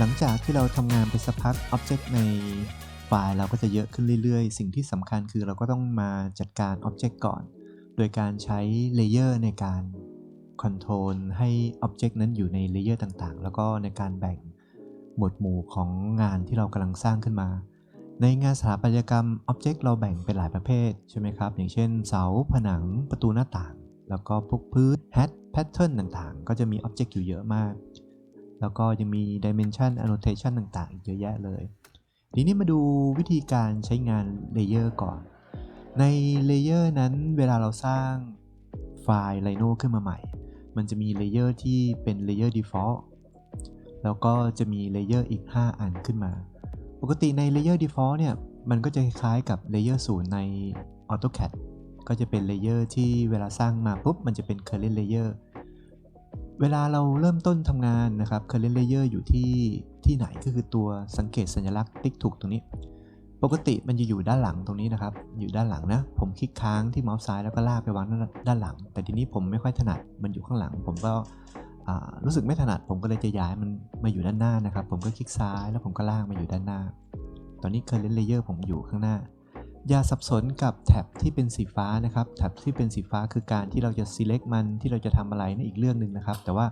หลังจากที่เราทำงานไปสักพัก Object ในไฟล์เราก็จะเยอะขึ้นเรื่อยๆ สิ่งที่สำคัญคือเราก็ต้องมาจัดการ Object ก่อน โดยการใช้เลเยอร์ในการคอนโทรลให้ Object นั้นอยู่ในเลเยอร์ต่างๆ แล้วก็ในการแบ่งหมวดหมู่ของงานที่เรากำลังสร้างขึ้นมา ในงานสถาปัตยกรรม Object เราแบ่งเป็นหลายประเภทใช่ไหมครับ อย่างเช่น เสาผนังประตูหน้าต่าง แล้วก็พวกพื้น Hat Pattern ต่างๆ ก็จะมี Object อยู่เยอะมาก แล้วก็ยังมี Dimension Annotation ต่างๆ อีกเยอะแยะเลย ทีนี้มาดูวิธีการใช้งานเลเยอร์ก่อน ในเลเยอร์นั้นเวลาเราสร้างไฟล์ Rhino ขึ้นมาใหม่ มันจะมีเลเยอร์ที่เป็นเลเยอร์ default แล้วก็จะมีเลเยอร์อีก 5 อันขึ้นมา ปกติในเลเยอร์ default เนี่ย มันก็จะคล้ายกับเลเยอร์ศูนย์ใน AutoCAD ก็จะเป็นเลเยอร์ที่เวลาสร้างมาปุ๊บ มันจะเป็น current layer เวลาเราเริ่มต้นทำงานนะครับ current layer อยู่ที่ที่ไหนก็คือตัวสังเกตสัญลักษณ์ติ๊กถูกตรงนี้ ปกติมันจะอยู่ด้านหลังตรงนี้นะครับ อยู่ด้านหลังนะ ผมคลิกค้างที่เมาส์ซ้ายแล้วก็ลากไปวางด้านหลัง แต่ทีนี้ผมไม่ค่อยถนัด มันอยู่ข้างหลัง ผมก็รู้สึกไม่ถนัด ผมก็เลยจะย้ายมันมาอยู่ด้านหน้านะครับ ผมก็คลิกซ้ายแล้วผมก็ลากมาอยู่ด้านหน้า ตอนนี้ current layer ผมอยู่ข้างหน้า อย่าสับสนกับแท็บที่เป็นสีฟ้านะครับแท็บที่เป็นสีฟ้าคือการที่เราจะ select มันที่เราจะทำอะไรนั่นอีกเรื่องหนึ่งนะครับ แต่ว่า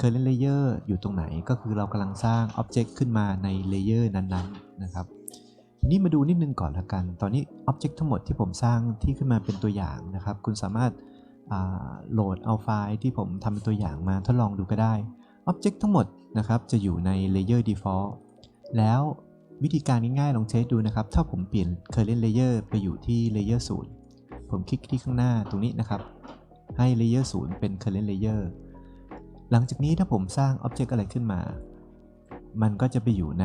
current layer อยู่ตรงไหนก็คือเรากำลังสร้าง object ขึ้นมาใน layer นั้นๆนะครับทีนี้มาดูนิดนึงก่อนละกัน ตอนนี้ object ทั้งหมดที่ผมสร้างที่ขึ้นมาเป็นตัวอย่างนะครับ คุณสามารถโหลดเอาไฟล์ที่ผมทำเป็นตัวอย่างมาทดลองดูก็ได้ object ทั้งหมดนะครับจะอยู่ใน layer default แล้ว วิธีการง่ายๆลองเทสดูนะครับ ถ้าผมเปลี่ยน current layer ไปอยู่ที่ layer 0 ผมคลิกที่ข้างหน้าตรงนี้นะครับ ให้ layer 0 เป็น current layer หลังจากนี้ถ้าผมสร้าง object อะไรขึ้นมา มันก็จะไปอยู่ใน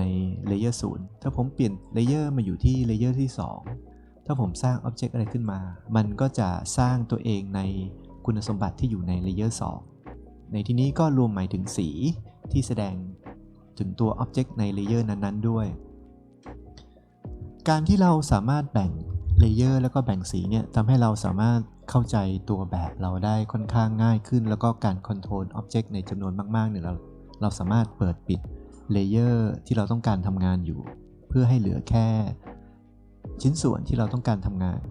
layer 0 ถ้าผมเปลี่ยน layer มาอยู่ที่ layer ที่ 2 ถ้าผมสร้าง object อะไรขึ้นมา มันก็จะสร้างตัวเองในคุณสมบัติที่อยู่ใน layer 2 ในที่นี้ก็รวมหมายถึงสีที่แสดงถึงตัว object ใน layer นั้นๆ ด้วย การที่เราสามารถแบ่งเลเยอร์แล้วก็แบ่งสีเนี่ยทำให้เราสามารถเข้าใจตัวแบบเราได้ค่อนข้างง่ายขึ้น แล้วก็การคอนโทรลอ็อบเจกต์ในจำนวนมากๆเนี่ยเราเราสามารถเปิดปิดเลเยอร์ที่เราต้องการทำงานอยู่ เพื่อให้เหลือแค่ ชิ้นส่วนที่เราต้องการทำงาน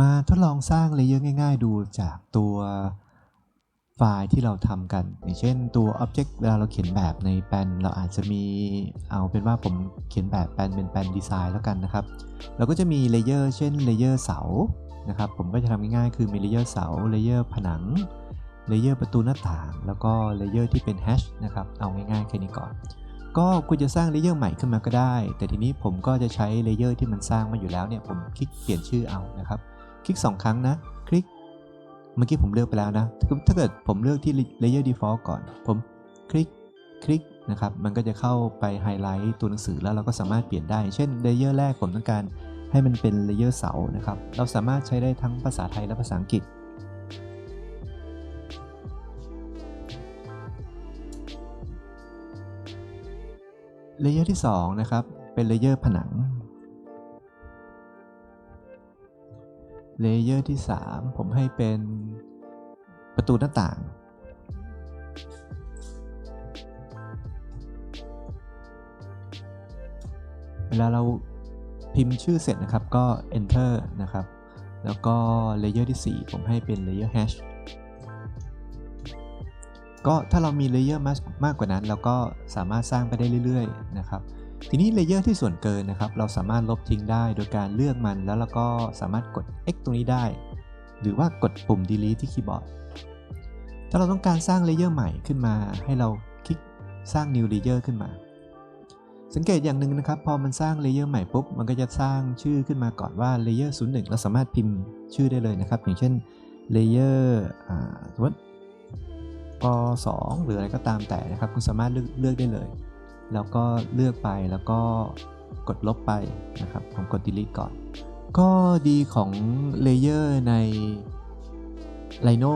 มาทดลองสร้างเลเยอร์ง่าย ๆ ดูจากตัว ไฟล์ที่เราทำกัน อย่างเช่นตัว Object เวลาเราเขียนแบบในแปนเราอาจจะมีเอาเป็นว่าผมเขียนแบบแปนเป็นแปนดีไซน์แล้วกันนะครับ เราก็จะมีเลเยอร์เช่นเลเยอร์เสานะครับผมก็จะทำง่ายๆคือมีเลเยอร์เสาเลเยอร์ผนังเลเยอร์ประตูหน้าต่าง แล้วก็เลเยอร์ที่เป็นแฮชนะครับเอาง่ายๆแค่นี้ก่อน ก็คุณจะสร้างเลเยอร์ใหม่ขึ้นมาก็ได้ แต่ทีนี้ผมก็จะใช้เลเยอร์ที่มันสร้างมาอยู่แล้วเนี่ยผมคลิกเปลี่ยนชื่อเอานะครับ คลิก 2 ครั้งนะ คลิก เมื่อกี้ผมเลือกไปแล้วนะ ถ้าเกิดผมเลือกที่ layer default ก่อน ผมคลิก คลิกนะครับ มันก็จะเข้าไปไฮไลท์ตัวหนังสือแล้วเราก็สามารถเปลี่ยนได้ เช่น layer แรกผมต้องการให้มันเป็น layer เสานะครับ เราสามารถใช้ได้ทั้งภาษาไทยและภาษาอังกฤษ layer ที่2นะครับ เป็น layer ผนัง เลเยอร์ที่ 3 ผมให้เป็นประตูหน้าต่าง เวลาเราพิมพ์ชื่อเสร็จนะครับ ก็ enter นะครับ แล้วก็เลเยอร์ที่ 4 ผมให้เป็นเลเยอร์ hash ก็ถ้าเรามีเลเยอร์มากกว่านั้น เราก็สามารถสร้างไปได้เรื่อย ๆ นะครับ ทีนี้เลเยอร์ที่ส่วนเกินนะครับ เราสามารถลบทิ้งได้โดยการเลือกมันแล้วเราก็สามารถกด X ตรงนี้ได้ หรือว่ากดปุ่ม delete ที่คีย์บอร์ด ถ้าเราต้องการสร้างเลเยอร์ใหม่ขึ้นมา ให้เราคลิกสร้าง new layer ขึ้นมา สังเกตอย่างหนึ่งนะครับ พอมันสร้างเลเยอร์ใหม่ปุ๊บ มันก็จะสร้างชื่อขึ้นมาก่อนว่าเลเยอร์01 เราสามารถพิมพ์ชื่อได้เลยนะครับ อย่างเช่นเลเยอร์สมมติก2หรืออะไรก็ตามแต่นะครับ คุณสามารถเลือกเลือกได้เลย แล้วก็เลือกไปแล้วก็กดลบไปนะครับ ผมกด delete ก่อน ก็ดีของเลเยอร์ใน Rhino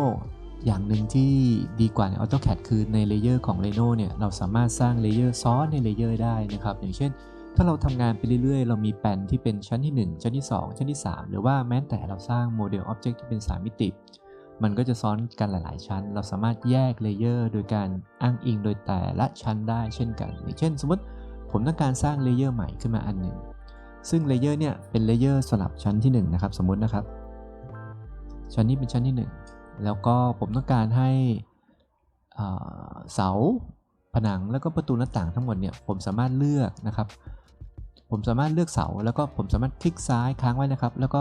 อย่างหนึ่งที่ดีกว่าใน AutoCAD คือในเลเยอร์ของ Rhino เนี่ย เราสามารถสร้างเลเยอร์ซ้อนในเลเยอร์ได้นะครับ อย่างเช่น ถ้าเราทำงานไปเรื่อยๆ เรามีแปนที่เป็นชั้นที่ 1 ชั้นที่ 2 ชั้นที่ 3 หรือว่าแม้แต่เราสร้างโมเดล Object ที่เป็น 3 มิติ มันก็จะซ้อนกันหลาย ๆ ชั้น เราสามารถแยกเลเยอร์โดยการอ้างอิงโดยแต่ละชั้นได้เช่นกันอย่างเช่น สมมติผมต้องการสร้างเลเยอร์ใหม่ขึ้นมาอันหนึ่ง ซึ่งเลเยอร์เนี่ยเป็นเลเยอร์สลับชั้นที่ 1 นะครับ สมมตินะครับ ชั้นนี้เป็นชั้นที่ 1 แล้วก็ผมต้องการให้เสาผนังแล้วก็ประตูหน้าต่างทั้งหมดเนี่ยผมสามารถเลือกนะครับ ผมสามารถเลือกเสาแล้วก็ผมสามารถคลิกซ้ายค้างไว้นะครับ แล้วก็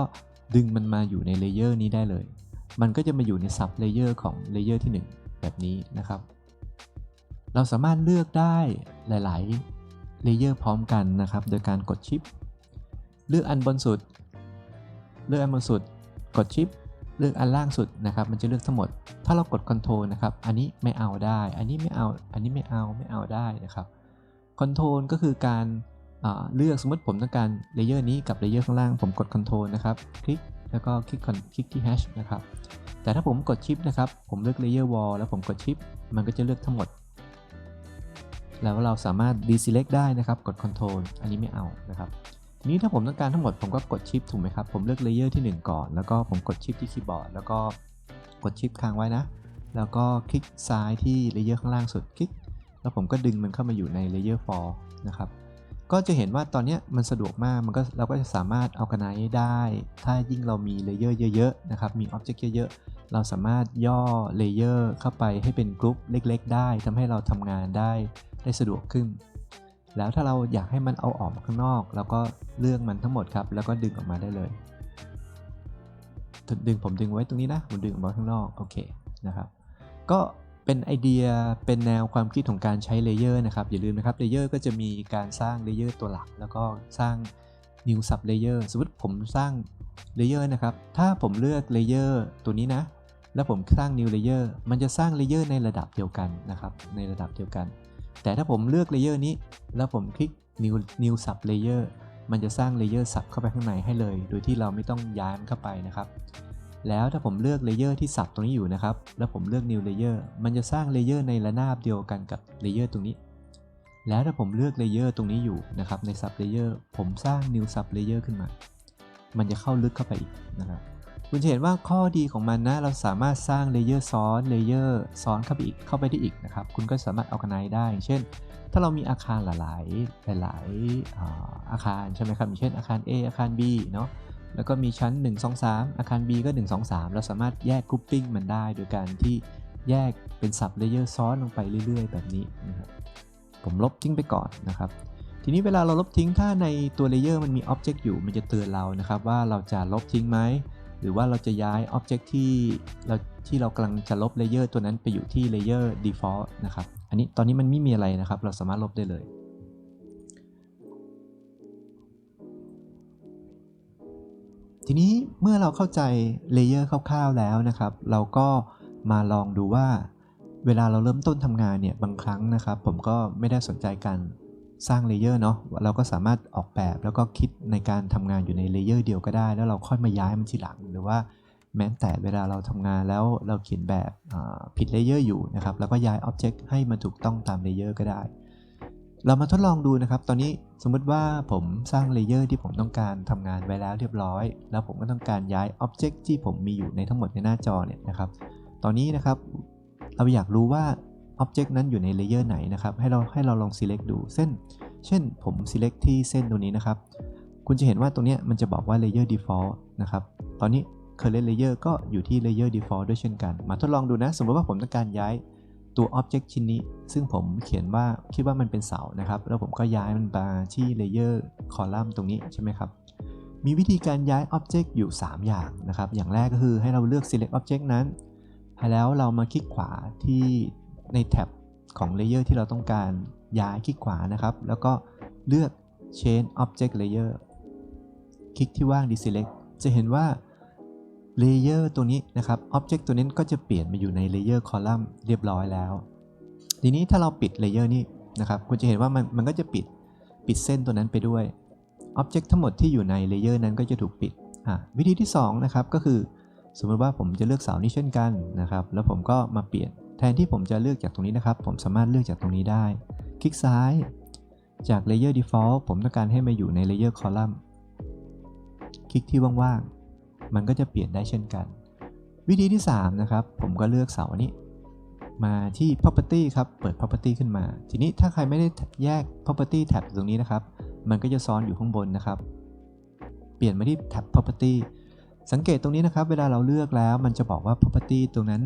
ดึงมันมาอยู่ในเลเยอร์นี้ได้เลย มันก็จะมาอยู่ในซับเลเยอร์ของเลเยอร์ที่ 1 แบบนี้นะครับ เราสามารถเลือกได้หลาย ๆ เลเยอร์พร้อมกันนะครับ โดยการกดชิป เลือกอันบนสุด เลือกอันบนสุด กดชิป เลือกอันล่างสุดนะครับ มันจะเลือกทั้งหมด ถ้าเรากด Ctrl นะครับ อันนี้ไม่เอาได้ อันนี้ไม่เอา อันนี้ไม่เอา ไม่เอาได้นะครับ Ctrl ก็คือการเลือกสมมติผมต้องการเลเยอร์นี้กับเลเยอร์ข้างล่าง ผมกด Ctrl นะครับ คลิก แล้วก็คลิกคลิกที่ Hash นะครับ แต่ถ้าผมกดชิปนะครับ ผมเลือก Layer Wall แล้วผมกดชิป มันก็จะเลือกทั้งหมด แล้วเราสามารถ deselect ได้นะครับ กด Ctrl อันนี้ไม่เอานะครับทีนี้ถ้าผมต้องการทั้งหมด ผมก็กดชิปถูกไหมครับ ผมเลือก Layer ที่ 1 ก่อน แล้วก็ผมกดชิปที่คีย์บอร์ด แล้วก็กดชิปค้างไว้นะ แล้วก็คลิกซ้ายที่ Layer ข้างล่างสุด คลิก แล้วผมก็ดึงมันเข้ามาอยู่ใน Layer 4นะครับ ก็จะเห็นว่าตอนนี้มันสะดวกมาก มันก็เราก็จะสามารถ organize ได้ ถ้ายิ่งเรามีเลเยอร์เยอะๆนะครับ มี object เยอะๆ เราสามารถย่อเลเยอร์เข้าไปให้เป็นกลุ่มเล็กๆ ได้ทำให้เราทำงานได้ได้สะดวกขึ้น แล้วถ้าเราอยากให้มันเอาออกมาข้างนอก เราก็เลือกมันทั้งหมดครับ แล้วก็ดึงออกมาได้เลย ดึงผมดึงไว้ตรงนี้นะ ผมดึงออกมาข้างนอก โอเคนะครับ ก็ เป็นไอเดียเป็นแนวความคิดของการใช้เลเยอร์นะครับ อย่าลืมนะครับเลเยอร์ก็จะมีการสร้างเลเยอร์ตัวหลัก แล้วก็สร้าง new sub layer สมมติผมสร้างเลเยอร์นะครับ ถ้าผมเลือกเลเยอร์ตัวนี้นะ แล้วผมสร้าง new layer มันจะสร้างเลเยอร์ในระดับเดียวกันนะครับ ในระดับเดียวกัน แต่ถ้าผมเลือกเลเยอร์นี้ แล้วผมคลิก new new sub layer มันจะสร้างเลเยอร์สับเข้าไปข้างในให้เลย โดยที่เราไม่ต้องย้ายมันเข้าไปนะครับ แล้วถ้าผมเลือกเลเยอร์ที่สับตรงนี้อยู่นะครับ แล้วผมเลือก new layer มันจะสร้างเลเยอร์ในระนาบเดียวกันกับเลเยอร์ตรงนี้ แล้วถ้าผมเลือกเลเยอร์ตรงนี้อยู่นะครับ ใน sub layer ผมสร้าง new sub layer ขึ้นมา มันจะเข้าลึกเข้าไปอีกนะครับ คุณจะเห็นว่าข้อดีของมันนะ เราสามารถสร้างเลเยอร์ซ้อนเลเยอร์ซ้อนเข้าไปอีก เข้าไปได้อีกนะครับ คุณก็สามารถเอากันไนได้ เช่น ถ้าเรามีอาคารหลาย ๆ หลายๆอาคารใช่ไหมครับ เช่นอาคาร A อาคาร B เนาะ แล้วก็มีชั้น 1 2 3 อาคาร B ก็ 1 2 3 เราสามารถแยกกรุ๊ปปิ้งมันได้ โดยการที่แยกเป็นสับเลเยอร์ซ้อนลงไปเรื่อย ๆ แบบนี้นะครับผมลบทิ้งไปก่อนนะครับ ทีนี้เวลาเราลบทิ้งถ้าในตัวเลเยอร์มันมีอ็อบเจกต์อยู่มันจะเตือนเรานะครับ ว่าเราจะลบทิ้งไหมหรือว่าเราจะย้ายอ็อบเจกต์ที่เราที่เรากำลังจะลบเลเยอร์ตัวนั้นไปอยู่ที่เลเยอร์ default นะครับ อันนี้ตอนนี้มันไม่มีอะไรนะครับ เราสามารถลบได้เลย ทีนี้เมื่อเราเข้าใจเลเยอร์คร่าวๆแล้วนะครับ เราก็มาลองดูว่าเวลาเราเริ่มต้นทำงานเนี่ยบางครั้งนะครับ ผมก็ไม่ได้สนใจการสร้างเลเยอร์เนาะเราก็สามารถออกแบบแล้วก็คิดในการทำงานอยู่ในเลเยอร์เดียวก็ได้ แล้วเราค่อยมาย้ายมันทีหลังหรือว่าแม้แต่เวลาเราทำงานแล้วเราเขียนแบบผิดเลเยอร์อยู่นะครับ แล้วก็ย้ายอ็อบเจกต์ให้มันถูกต้องตามเลเยอร์ก็ได้ เรามาทดลองดูนะครับ ตอนนี้สมมติว่าผมสร้างเลเยอร์ที่ผมต้องการทำงานไว้แล้วเรียบร้อย แล้วผมก็ต้องการย้ายอ็อบเจกต์ที่ผมมีอยู่ในทั้งหมดในหน้าจอเนี่ยนะครับ ตอนนี้นะครับ เราอยากรู้ว่าอ็อบเจกต์นั้นอยู่ในเลเยอร์ไหนนะครับ ให้เราให้เราลอง select ดู เส้น เช่นผม select ที่เส้นตรงนี้นะครับ คุณจะเห็นว่าตรงนี้มันจะบอกว่า layer default นะครับ ตอนนี้ current layer ก็อยู่ที่ layer default ด้วยเช่นกัน มาทดลองดูนะ สมมติว่าผมต้องการย้าย ตัว object ชิ้นนี้ ซึ่งผมเขียนว่าคิดว่ามันเป็นเสานะครับ แล้วผมก็ย้ายมันมาที่ layer column ตรงนี้ใช่ไหมครับ มีวิธีการย้าย object อยู่ 3 อย่างนะครับ อย่างแรกก็คือให้เราเลือก select object นั้น แล้วเรามาคลิกขวาที่ในแท็บของ layer ที่เราต้องการย้ายคลิกขวานะครับ แล้วก็เลือก change object layer คลิกที่ว่าง deselect จะเห็นว่า layer ตัวนี้นะครับ object ตัวนี้ก็จะเปลี่ยนมาอยู่ใน layer column เรียบร้อยแล้ว ทีนี้ถ้าเราปิด layer นี้นะครับคุณจะเห็นว่ามันมันก็จะปิดปิดเส้นตัวนั้นไปด้วย object ทั้งหมดที่อยู่ใน layer นั้นก็จะถูกปิดวิธีที่2นะครับก็คือ สมมติว่าผมจะเลือกเสานี้เช่นกันนะครับแล้วผมก็มาเปลี่ยนแทนที่ผมจะเลือกจากตรงนี้นะครับ ผมสามารถเลือกจากตรงนี้ได้ คลิกซ้ายจาก Layer Default ผมต้องการให้มาอยู่ใน Layer Column คลิกที่ว่างๆ มันก็จะเปลี่ยนได้เช่นกัน วิธีที่ 3 นะครับ ผมก็เลือกเสาอันนี้ มาที่ property ครับ เปิด property ขึ้นมา ทีนี้ถ้าใครไม่ได้แยก property tab ตรงนี้นะครับ มันก็จะซ้อนอยู่ข้างบนนะครับ เปลี่ยนมาที่ tab property สังเกตตรงนี้นะครับ เวลาเราเลือกแล้ว มันจะบอกว่า property ตรงนั้น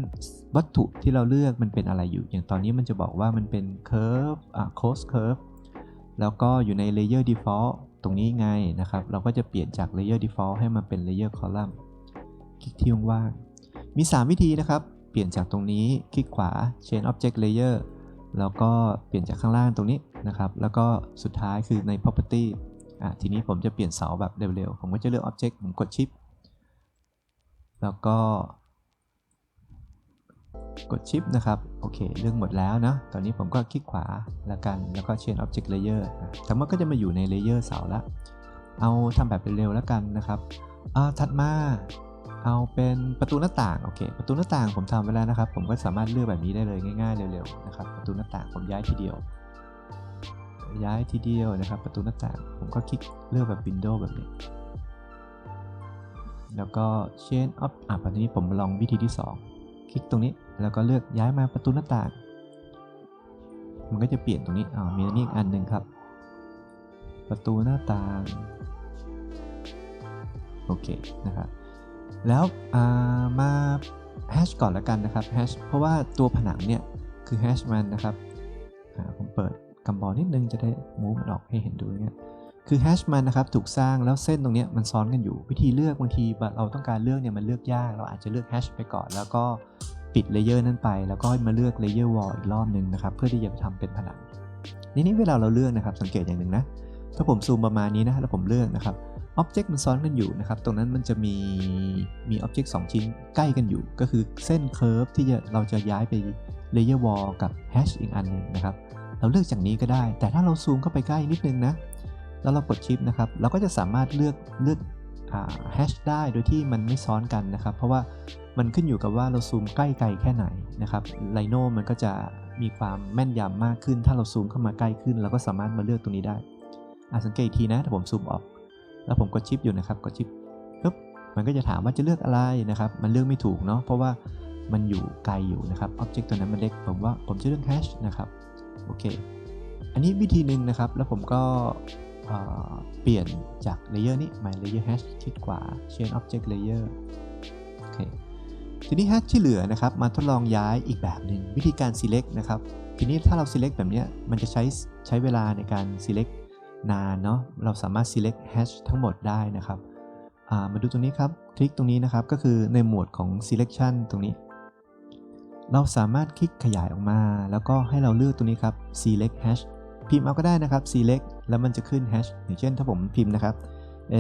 วัตถุที่เราเลือกมันเป็นอะไรอยู่ อย่างตอนนี้มันจะบอกว่ามันเป็น curve อ่า close curve แล้วก็อยู่ใน layer default ตรงนี้ไงนะครับ เราก็จะเปลี่ยนจาก layer default ให้มันเป็น layer column คลิกที่ว่างมี 3 วิธีนะครับ เปลี่ยนจากตรงนี้คลิกขวา change object layer แล้วก็เปลี่ยนจากข้างล่างตรงนี้นะครับ แล้วก็สุดท้ายคือใน property อะทีนี้ผมจะเปลี่ยนเสาแบบเร็วๆ ผมก็จะเลือก object ผมกด shift แล้วก็ กด shift นะครับ โอเค เรื่องหมดแล้วนะตอนนี้ผมก็คลิกขวาแล้วกัน แล้วก็ change object layer นะทั้งหมดก็จะมาอยู่ใน layer เสาละ เอาทำแบบเร็วๆแล้วกันนะครับอ่าถัดมา เอาเป็นประตูหน้าต่าง โอเค ประตูหน้าต่างผมทำไว้แล้วนะครับ ผมก็สามารถเลือกแบบนี้ได้เลยง่ายๆเร็วๆนะครับ ประตูหน้าต่างผมย้ายทีเดียว ย้ายทีเดียวนะครับ ประตูหน้าต่าง ผมก็คลิกเลือกแบบ Windows แบบนี้แล้วก็ change up อะตอนนี้ผมลองวิธีที่ 2 คลิกตรงนี้แล้วก็เลือกย้ายมาประตูหน้าต่าง มันก็จะเปลี่ยนตรงนี้อ่ามีอันนี้อีกอันหนึ่งครับ ประตูหน้าต่าง โอเคนะครับ แล้วมาแฮชก่อนแล้วกันนะครับแฮชเพราะว่าตัวผนังเนี่ยคือแฮชมันนะครับผมเปิดกำบอลนิดนึงจะได้มูฟมันออกให้เห็นดูเนี่ย คือแฮชมันนะครับถูกสร้างแล้วเส้นตรงนี้มันซ้อนกันอยู่ วิธีเลือกบางทีเราต้องการเลือกเนี่ยมันเลือกยาก เราอาจจะเลือกแฮชไปก่อน แล้วก็ปิดเลเยอร์นั้นไป แล้วก็มาเลือกเลเยอร์วอลอีกรอบหนึ่งนะครับ เพื่อที่จะทำเป็นผนังนี่นี่เวลาเราเลือกนะครับสังเกตอย่างหนึ่งนะถ้าผมซูมประมาณนี้นะแล้วผมเลือกนะครับอ็อบเจกต์มันซ้อนกันอยู่นะครับ ตรงนั้นมันจะมีมีอ็อบเจกต์สชิ้นใกล้กันอยู่ ก็คือเส้นเคอร์ฟที่จะเราจะย้ายไปเลเยอร์วอลกับแฮชอีกอันหนึ่งนะครับ เราเลือกจากนี้ก็ได้ แต่ถ้าเราซูมเข้าไปใกล้นิดนึงนะ แล้วเรากดชิปนะครับ เราก็จะสามารถเลือกเลือกแฮชได้โดยที่มันไม่ซ้อนกันนะครับ เพราะว่ามันขึ้นอยู่กับว่าเราซูมใกล้ไกลแค่ไหนนะครับไลโนมันก็จะมีความแม่นยำมากขึ้น ถ้าเราซูมเข้ามาใกล้ขึ้น เราก็สามารถมาเลือกตรงนี้ได้อาสังเกตทีนะถ้าผมซูมออก แล้วผมกดชิปอยู่นะครับกดชิปปุ๊บมันก็จะถามว่าจะเลือกอะไรนะครับ มันเลือกไม่ถูกเนาะเพราะว่ามันอยู่ไกลอยู่นะครับอ็อบเจกต์ตัวนั้นมันเล็กผมว่าผมจะเลือกแฮชนะครับโอเคอันนี้วิธีหนึ่งนะครับ แล้วผมก็ เปลี่ยนจากเลเยอร์นี้มาเลเยอร์แฮชคลิกขวา chain object layer โอเคทีนี้แฮชที่เหลือนะครับมาทดลองย้ายอีกแบบหนึ่งวิธีการ select นะครับทีนี้ถ้าเรา select แบบนี้มันจะใช้ใช้เวลาในการ select นานเนาะเราสามารถ select hash ทั้งหมดได้นะครับมาดูตรงนี้ครับคลิกตรงนี้นะครับก็คือในหมวดของ selection ตรงนี้ เราสามารถคลิกขยายออกมา แล้วก็ให้เราเลือกตรงนี้ครับ select hash พิมพ์เอาก็ได้นะครับ select แล้วมันจะขึ้น hash อย่างเช่นถ้าผมพิมพ์นะครับ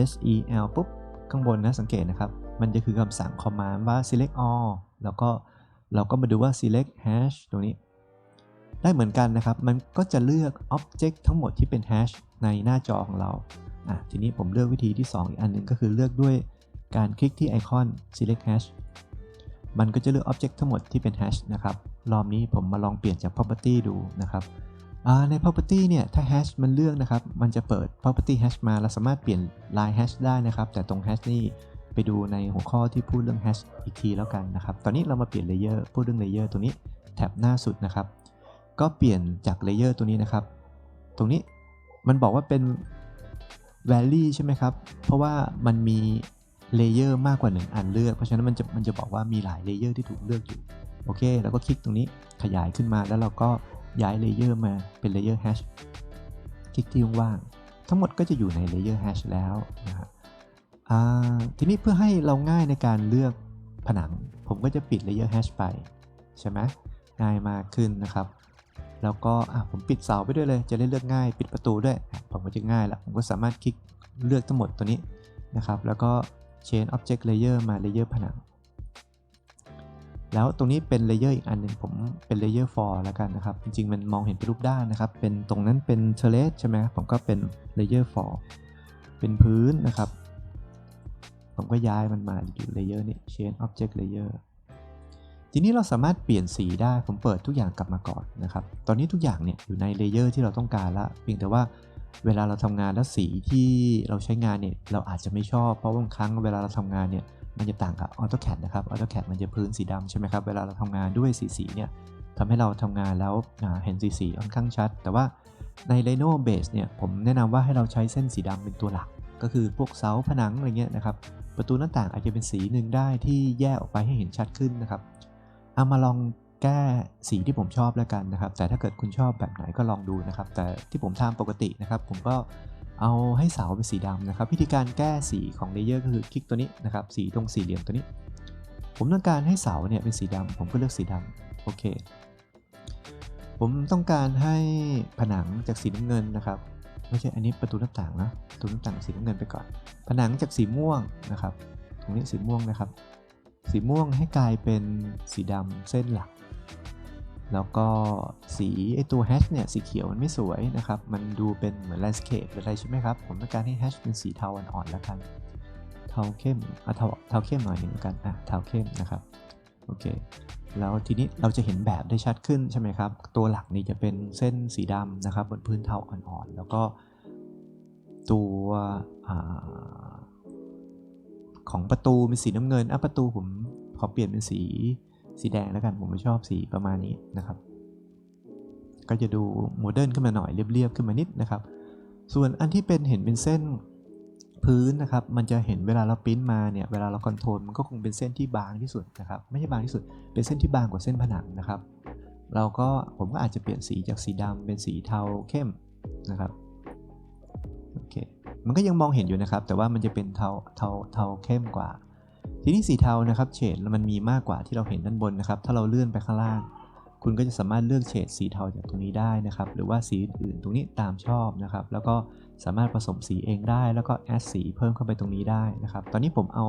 sel ปุ๊บข้างบนนะสังเกตนะครับ มันจะคือคำสั่ง command ว่า select all แล้วก็เราก็มาดูว่า select hash ตรงนี้ ได้เหมือนกันนะครับ มันก็จะเลือก object ทั้งหมดที่เป็น hash ในหน้าจอของเราอะทีนี้ผมเลือกวิธีที่ 2 อีกอันหนึ่งก็คือเลือกด้วยการคลิกที่ไอคอน select hash มันก็จะเลือก object ทั้งหมดที่เป็น hash นะครับ รอบนี้ผมมาลองเปลี่ยนจาก property ดูนะครับ ใน property เนี่ย ถ้า hash มันเลือกนะครับ มันจะเปิด property hash มา เราสามารถเปลี่ยนลาย hash ได้นะครับ แต่ตรง hash นี่ไปดูในหัวข้อที่พูดเรื่อง hash อีกทีแล้วกันนะครับ ตอนนี้เรามาเปลี่ยน layer พูดเรื่อง layer ตัวนี้แท็บหน้าสุดนะครับ ก็เปลี่ยนจาก layer ตัวนี้นะครับ ตรงนี้มันบอกว่าเป็น valley ใช่ไหมครับ เพราะว่ามันมีเลเยอร์มากกว่า 1 อันเลือก เพราะฉะนั้นมันจะมันจะบอกว่ามีหลายเลเยอร์ที่ถูกเลือกอยู่ โอเค แล้วก็คลิกตรงนี้ขยายขึ้นมาแล้วเราก็ ย้ายเลเยอร์มาเป็นเลเยอร์แฮชคลิกที่ว่างทั้งหมดก็จะอยู่ในเลเยอร์แฮชแล้วนะครับทีนี้เพื่อให้เราง่ายในการเลือกผนัง ผมก็จะปิดเลเยอร์แฮชไป ใช่ไหมง่ายมากขึ้นนะครับ แล้วก็ผมปิดเสาไปด้วยเลย จะได้เลือกง่าย ปิดประตูด้วย ผมก็จะง่ายละผมก็สามารถคลิกเลือกทั้งหมดตัวนี้นะครับ แล้วก็ change object layer มา layer ผนัง แล้วตรงนี้เป็น layer อีกอันหนึ่งผมเป็น layer for แล้วกันนะครับ จริงๆ มันมองเห็นเป็นรูปด้านนะครับ เป็นตรงนั้นเป็น terrace ใช่ไหมผมก็เป็น layer for เป็นพื้นนะครับ ผมก็ย้ายมันมาอยู่ layer นี้ change object layer ทีนี้เราสามารถเปลี่ยนสีได้ ผมเปิดทุกอย่างกลับมาก่อนนะครับ ตอนนี้ทุกอย่างเนี่ยอยู่ในเลเยอร์ที่เราต้องการละ เพียงแต่ว่าเวลาเราทำงานแล้วสีที่เราใช้งานเนี่ยเราอาจจะไม่ชอบ เพราะบางครั้งเวลาเราทำงานเนี่ย มันจะต่างกับ AutoCAD นะครับ AutoCAD มันจะพื้นสีดำใช่ไหมครับ เวลาเราทำงานด้วยสีสีเนี่ยทำให้เราทำงานแล้วเห็นสีสีค่อนข้างชัด แต่ว่าใน Rhino Base เนี่ยผมแนะนำว่าให้เราใช้เส้นสีดำเป็นตัวหลัก ก็คือพวกเสาผนังอะไรเงี้ยนะครับ ประตูหน้าต่างอาจจะเป็นสีหนึ่งได้ที่แยกออกไปให้เห็นชัดขึ้นนะครับ เอามาลองแก้สีที่ผมชอบแล้วกันนะครับ แต่ถ้าเกิดคุณชอบแบบไหนก็ลองดูนะครับ แต่ที่ผมทำปกตินะครับ ผมก็ เอาให้เสาเป็นสีดำนะครับ วิธีการแก้สีของเลเยอร์ก็คือคลิกตัวนี้นะครับ สีตรงสี่เหลี่ยมตัวนี้ ผมต้องการให้เสาเนี่ยเป็นสีดำผมก็เลือกสีดำโอเค ผมต้องการให้ผนังจากสีน้ำเงินนะครับไม่ใช่อันนี้ประตูหน้าต่างนะประตูหน้าต่างสีน้ำเงินไปก่อน ผนังจากสีม่วงนะครับ ตรงนี้สีม่วงนะครับ สีม่วงให้กลายเป็นสีดำเส้นหลัก แล้วก็สีไอตัวแฮชเนี่ยสีเขียวมันไม่สวยนะครับ มันดูเป็นเหมือนแลนด์สเคปหรืออะไรใช่ไหมครับ ผมต้องการให้แฮชเป็นสีเทาอ่อนๆแล้วกัน เทาเข้มอะเทาเทาเข้มหน่อยหนึ่งแล้วกันอะเทาเข้มนะครับโอเคแล้วทีนี้เราจะเห็นแบบได้ชัดขึ้นใช่ไหมครับ ตัวหลักนี่จะเป็นเส้นสีดำนะครับบนพื้นเทาอ่อนๆ แล้วก็ตัวของประตูเป็นสีน้ำเงินอะประตูผมขอเปลี่ยนเป็นสี สีแดงแล้วกันผมไม่ชอบสีประมาณนี้นะครับ ก็จะดูโมเดิร์นขึ้นมาหน่อยเรียบๆขึ้นมานิดนะครับ ส่วนอันที่เป็นเห็นเป็นเส้นพื้นนะครับ มันจะเห็นเวลาเราปิ้นมาเนี่ย เวลาเราคอนโทรลมันก็คงเป็นเส้นที่บางที่สุดนะครับ ไม่ใช่บางที่สุด เป็นเส้นที่บางกว่าเส้นผนังนะครับ เราก็ผมก็อาจจะเปลี่ยนสีจากสีดำเป็นสีเทาเข้มนะครับ โอเค มันก็ยังมองเห็นอยู่นะครับ แต่ว่ามันจะเป็นเทา เทา เทาเข้มกว่า ทีนี้สีเทานะครับเฉดมันมีมากกว่าที่เราเห็นด้านบนนะครับ ถ้าเราเลื่อนไปข้างล่าง คุณก็จะสามารถเลือกเฉดสีเทาจากตรงนี้ได้นะครับ หรือว่าสีอื่นตรงนี้ตามชอบนะครับ แล้วก็สามารถผสมสีเองได้ แล้วก็แอดสีเพิ่มเข้าไปตรงนี้ได้นะครับ ตอนนี้ผมเอา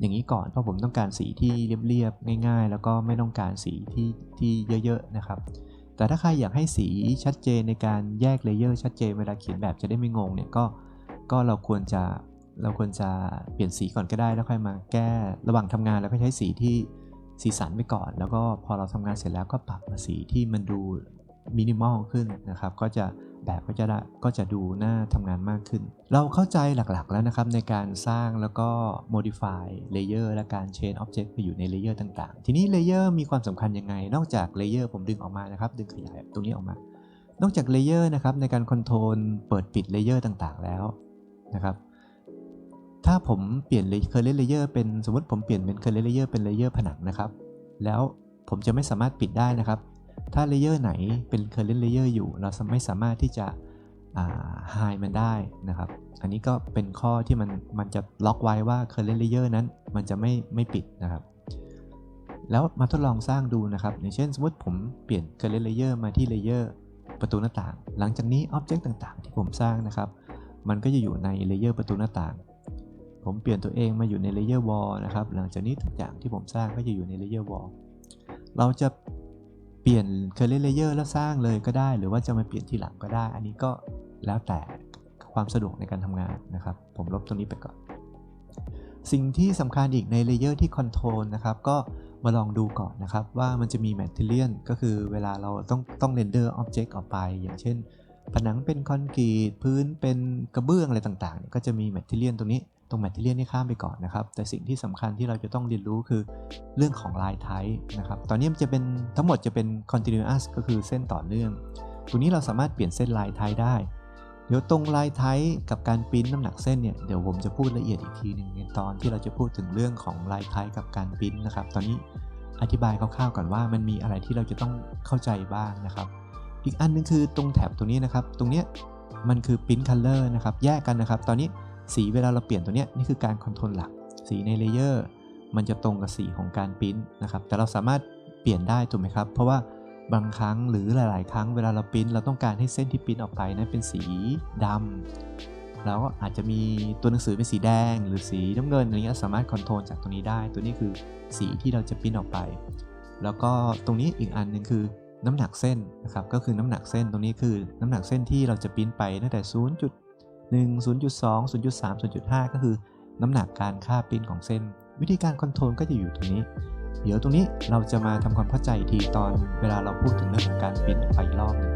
อย่างนี้ก่อนเพราะผมต้องการสีที่เรียบๆง่าย ๆ แล้วก็ไม่ต้องการสีที่ที่เยอะๆนะครับ แต่ถ้าใครอยากให้สีชัดเจนในการแยกเลเยอร์ชัดเจนเวลาเขียนแบบจะได้ไม่งงเนี่ยก็ก็เราควรจะ เราควรจะเปลี่ยนสีก่อนก็ได้แล้วค่อยมาแก้ระหว่างทำงานแล้วก็ใช้สีที่สีสันไปก่อน แล้วก็พอเราทำงานเสร็จแล้วก็ปรับมาสีที่มันดูมินิมอลขึ้นนะครับ ก็จะแบบก็จะก็จะดูน่าทำงานมากขึ้น เราเข้าใจหลักๆแล้วนะครับในการสร้างแล้วก็ modify layer และการ change object ไปอยู่ใน layer ต่างๆ ทีนี้ layer มีความสำคัญยังไง นอกจาก layer ผมดึงออกมานะครับ ดึงขยายตรงนี้ออกมา นอกจาก layer นะครับในการ control เปิดปิด layer ต่างๆ แล้วนะครับ ถ้าผมเปลี่ยน current layer เป็นสมมติผมเปลี่ยนเป็น current layer เป็น layer ผนังนะครับ แล้วผมจะไม่สามารถปิดได้นะครับ ถ้าเลเยอร์ไหนเป็น current layer อร์อยู่ เราไม่สามารถที่จะ hide มันได้นะครับ อันนี้ก็เป็นข้อที่มันมันจะล็อกไว้ว่า current layer นั้นมันจะไม่ไม่ปิดนะครับ แล้วมาทดลองสร้างดูนะครับ อย่างเช่นสมมติผมเปลี่ยน current layer มาที่ layer ประตูหน้าต่าง หลังจากนี้ object ต่างๆ ที่ผมสร้างนะครับ มันก็จะอยู่ใน layer ประตูหน้าต่าง ผมเปลี่ยนตัวเองมาอยู่ใน layer wall นะครับ หลังจากนี้ทุกอย่างที่ผมสร้างก็จะอยู่ใน layer wall เราจะเปลี่ยน current layer แล้วสร้างเลยก็ได้ หรือว่าจะมาเปลี่ยนทีหลังก็ได้ อันนี้ก็แล้วแต่ความสะดวกในการทำงานนะครับ ผมลบตรงนี้ไปก่อน สิ่งที่สำคัญอีกใน layer ที่ control นะครับก็มาลองดูก่อนนะครับว่ามันจะมี material ก็คือเวลาเราต้องต้อง render object ออกไป อย่างเช่น ผนังเป็นคอนกรีตพื้นเป็นกระเบื้องอะไรต่างๆ ก็จะมี material ตรงนี้ ตรงแมทเทียลนี่ข้ามไปก่อนนะครับ แต่สิ่งที่สำคัญที่เราจะต้องเรียนรู้คือเรื่องของลายไทป์นะครับ ตอนนี้มันจะเป็นทั้งหมดจะเป็น continuous ก็คือเส้นต่อเนื่อง ตรงนี้เราสามารถเปลี่ยนเส้นลายไทป์ได้ เดี๋ยวตรงลายไทป์กับการปิ้นน้ำหนักเส้นเนี่ย เดี๋ยวผมจะพูดละเอียดอีกทีหนึ่งในตอนที่เราจะพูดถึงเรื่องของลายไทป์กับการปิ้นนะครับ ตอนนี้อธิบายคร่าวๆก่อนว่ามันมีอะไรที่เราจะต้องเข้าใจบ้างนะครับ อีกอันนึงคือตรงแถบตรงนี้นะครับ ตรงเนี้ยมันคือปิ้นคัลเลอร์นะครับ แยกกันนะครับ ตอนนี้สีเวลาเราเปลี่ยนตัวเนี้ยนี่คือการคอนโทรลหลัก สีในเลเยอร์มันจะตรงกับสีของการพิมพ์นะครับ แต่เราสามารถเปลี่ยนได้ถูกไหมครับ เพราะว่าบางครั้งหรือหลาย ๆ ครั้งเวลาเราพิมพ์เราต้องการให้เส้นที่พิมพ์ออกไปนั้นเป็นสีดำแล้วอาจจะมีตัวหนังสือเป็นสีแดง หรือสีน้ำเงินอะไรเงี้ยสามารถคอนโทรลจากตรงนี้ได้ ตัวนี้คือสีที่เราจะพิมพ์ออกไป แล้วก็ตรงนี้อีกอันหนึ่งคือ น้ำหนักเส้นนะครับก็คือน้ำหนักเส้นตรงนี้คือน้ำหนักเส้นที่เราจะปิ้นไปตั้งแต่ 0 1 0.2 0.3 0.5 ก็คือน้ำหนักการค่าปิ้นของเส้น วิธีการคอนโทรลก็จะอยู่ตรงนี้ เดี๋ยวตรงนี้เราจะมาทำความเข้าใจทีตอนเวลาเราพูดถึงเรื่องของการปิ้นไปรอบนึง